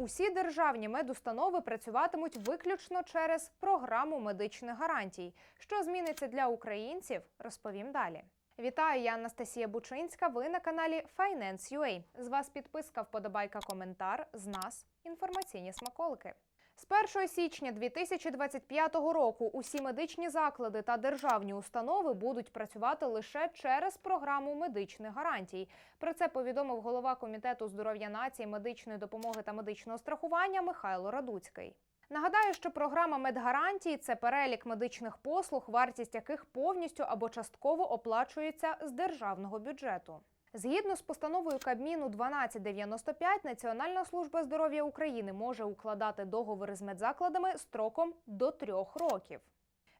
усі державні медустанови працюватимуть виключно через програму медичних гарантій. Що зміниться для українців, розповім далі. Вітаю, я Анастасія Бучинська. Ви на каналі Finance.ua. З вас підписка, вподобайка, коментар. З нас інформаційні смаколики. З 1 січня 2025 року усі медичні заклади та державні установи будуть працювати лише через програму медичних гарантій. Про це повідомив голова комітету здоров'я нації, медичної допомоги та медичного страхування Михайло Радуцький. Нагадаю, що програма медгарантій це перелік медичних послуг, вартість яких повністю або частково оплачується з державного бюджету. Згідно з постановою Кабміну 1295, Національна служба здоров'я України може укладати договори з медзакладами строком до трьох років.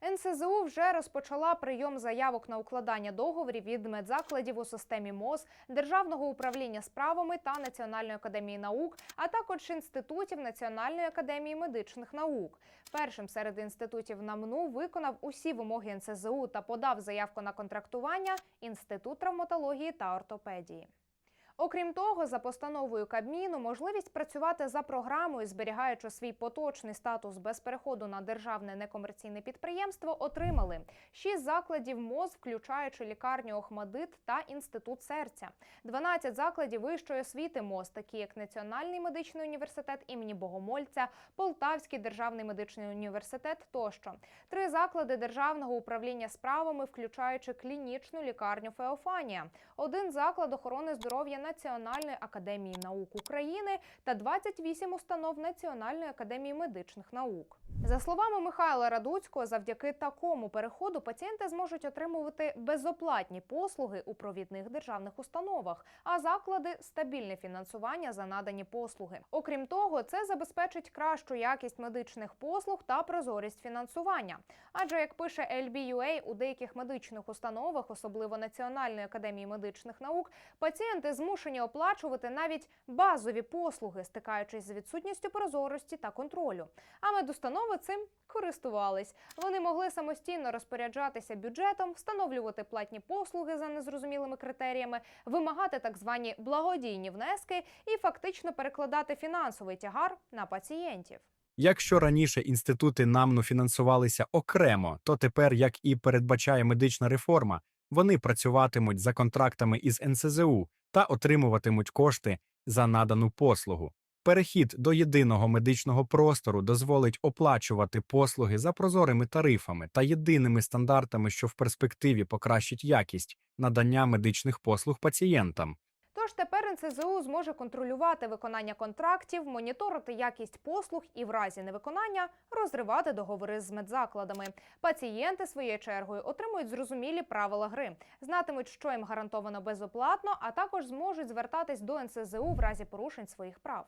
НСЗУ вже розпочала прийом заявок на укладання договорів від медзакладів у системі МОЗ, Державного управління справами та Національної академії наук, а також інститутів Національної академії медичних наук. Першим серед інститутів НАМНУ виконав усі вимоги НСЗУ та подав заявку на контрактування Інститут травматології та ортопедії. Окрім того, за постановою Кабміну можливість працювати за програмою, зберігаючи свій поточний статус без переходу на державне некомерційне підприємство, отримали шість закладів МОЗ, включаючи лікарню Охмадит та інститут серця, 12 закладів вищої освіти МОЗ, такі як Національний медичний університет імені Богомольця, Полтавський державний медичний університет тощо, три заклади державного управління справами, включаючи клінічну лікарню Феофанія, один заклад охорони здоров'я Національної академії наук України та 28 установ Національної академії медичних наук. За словами Михайла Радуцького, завдяки такому переходу пацієнти зможуть отримувати безоплатні послуги у провідних державних установах, а заклади стабільне фінансування за надані послуги. Окрім того, це забезпечить кращу якість медичних послуг та прозорість фінансування. Адже як пише LBUA, у деяких медичних установах, особливо Національної академії медичних наук, пацієнти змушені оплачувати навіть базові послуги, стикаючись з відсутністю прозорості та контролю. А медустанови цим користувались. Вони могли самостійно розпоряджатися бюджетом, встановлювати платні послуги за незрозумілими критеріями, вимагати так звані благодійні внески і фактично перекладати фінансовий тягар на пацієнтів. Якщо раніше інститути НАМНу фінансувалися окремо, то тепер, як і передбачає медична реформа, вони працюватимуть за контрактами із НСЗУ та отримуватимуть кошти за надану послугу. Перехід до єдиного медичного простору дозволить оплачувати послуги за прозорими тарифами та єдиними стандартами, що в перспективі покращить якість надання медичних послуг пацієнтам. Тож тепер НСЗУ зможе контролювати виконання контрактів, моніторити якість послуг і в разі невиконання розривати договори з медзакладами. Пацієнти своєю чергою отримують зрозумілі правила гри, знатимуть, що їм гарантовано безоплатно, а також зможуть звертатись до НСЗУ в разі порушень своїх прав.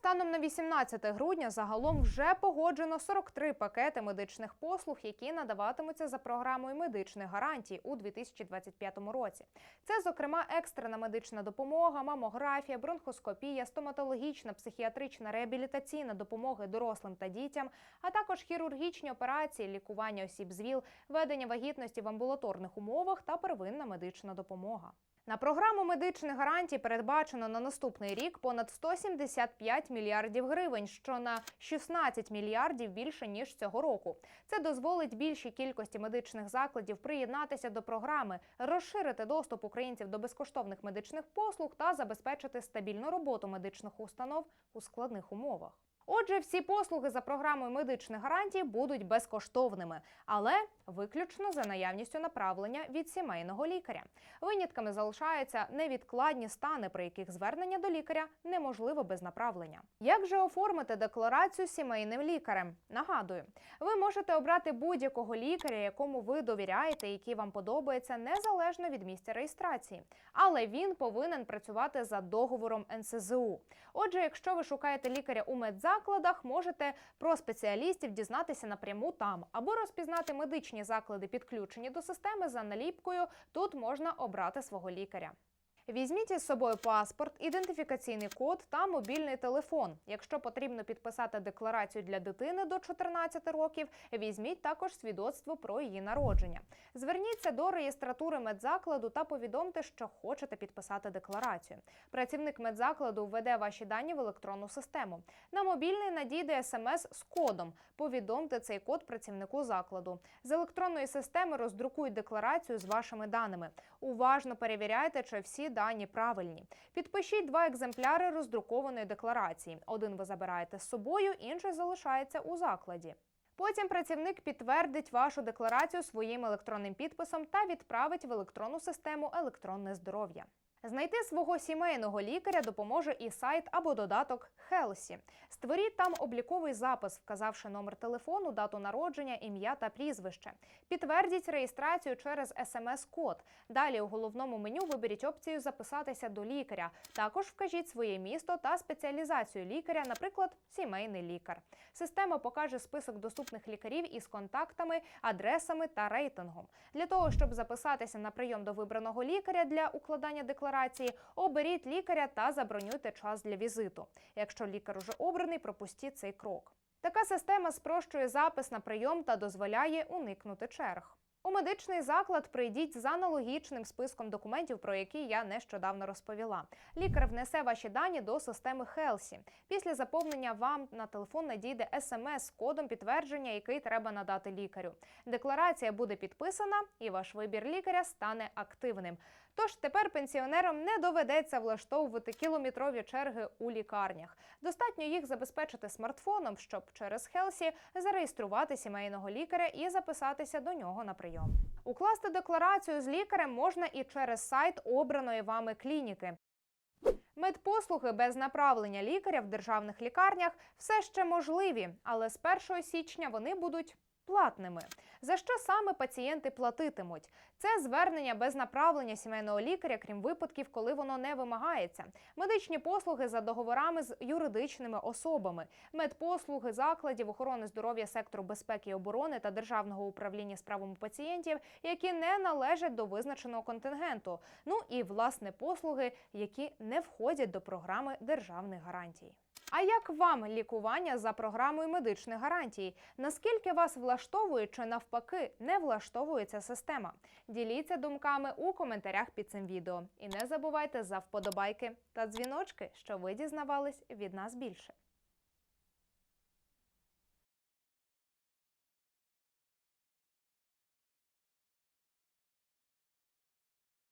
Станом на 18 грудня загалом вже погоджено 43 пакети медичних послуг, які надаватимуться за програмою медичних гарантій у 2025 році. Це, зокрема, екстрена медична допомога, мамографія, бронхоскопія, стоматологічна, психіатрична, реабілітаційна допомога дорослим та дітям, а також хірургічні операції, лікування осіб з ВІЛ, ведення вагітності в амбулаторних умовах та первинна медична допомога. На програму медичних гарантій передбачено на наступний рік понад 175 мільярдів гривень, що на 16 мільярдів більше ніж цього року. Це дозволить більшій кількості медичних закладів приєднатися до програми, розширити доступ українців до безкоштовних медичних послуг та забезпечити стабільну роботу медичних установ у складних умовах. Отже, всі послуги за програмою медичних гарантій будуть безкоштовними, але виключно за наявністю направлення від сімейного лікаря. Винятками залишаються невідкладні стани, при яких звернення до лікаря неможливо без направлення. Як же оформити декларацію сімейним лікарем? Нагадую, ви можете обрати будь-якого лікаря, якому ви довіряєте, який вам подобається, незалежно від місця реєстрації, але він повинен працювати за договором НСЗУ. Отже, якщо ви шукаєте лікаря у медзакладах, можете про спеціалістів дізнатися напряму там або розпізнати медичні заклади, підключені до системи за наліпкою. Тут можна обрати свого лікаря. Візьміть із собою паспорт, ідентифікаційний код та мобільний телефон. Якщо потрібно підписати декларацію для дитини до 14 років, візьміть також свідоцтво про її народження. Зверніться до реєстратури медзакладу та повідомте, що хочете підписати декларацію. Працівник медзакладу введе ваші дані в електронну систему. На мобільний надійде смс з кодом. Повідомте цей код працівнику закладу. З електронної системи роздрукують декларацію з вашими даними. Уважно перевіряйте, чи всі дані правильні. Підпишіть два екземпляри роздрукованої декларації. Один ви забираєте з собою, інший залишається у закладі. Потім працівник підтвердить вашу декларацію своїм електронним підписом та відправить в електронну систему електронне здоров'я. Знайти свого сімейного лікаря допоможе і сайт або додаток Хелсі. Створіть там обліковий запис, вказавши номер телефону, дату народження, ім'я та прізвище. Підтвердіть реєстрацію через смс-код. Далі у головному меню виберіть опцію Записатися до лікаря. Також вкажіть своє місто та спеціалізацію лікаря, наприклад, сімейний лікар. Система покаже список доступних лікарів із контактами, адресами та рейтингом. Для того, щоб записатися на прийом до вибраного лікаря для укладання декларації, оберіть лікаря та забронюйте час для візиту. Якщо лікар уже обраний, пропустіть цей крок. Така система спрощує запис на прийом та дозволяє уникнути черг. У медичний заклад прийдіть з аналогічним списком документів, про які я нещодавно розповіла. Лікар внесе ваші дані до системи Хелсі. Після заповнення вам на телефон надійде смс з кодом підтвердження, який треба надати лікарю. Декларація буде підписана, і ваш вибір лікаря стане активним. Тож тепер пенсіонерам не доведеться влаштовувати кілометрові черги у лікарнях. Достатньо їх забезпечити смартфоном, щоб через Хелсі зареєструвати сімейного лікаря і записатися до нього на прийом. Укласти декларацію з лікарем можна і через сайт обраної вами клініки. Медпослуги без направлення лікаря в державних лікарнях все ще можливі, але з 1 січня вони будуть платними. За що саме пацієнти платитимуть? Це звернення без направлення сімейного лікаря, крім випадків, коли воно не вимагається. Медичні послуги за договорами з юридичними особами, медпослуги закладів охорони здоров'я сектору безпеки і оборони та державного управління справами пацієнтів, які не належать до визначеного контингенту. Ну і власне послуги, які не входять до програми державних гарантій. А як вам лікування за програмою медичних гарантій? Наскільки вас влаштовує чи навпаки не влаштовує ця система? Діліться думками у коментарях під цим відео. І не забувайте за вподобайки та дзвіночки, що ви дізнавались від нас більше.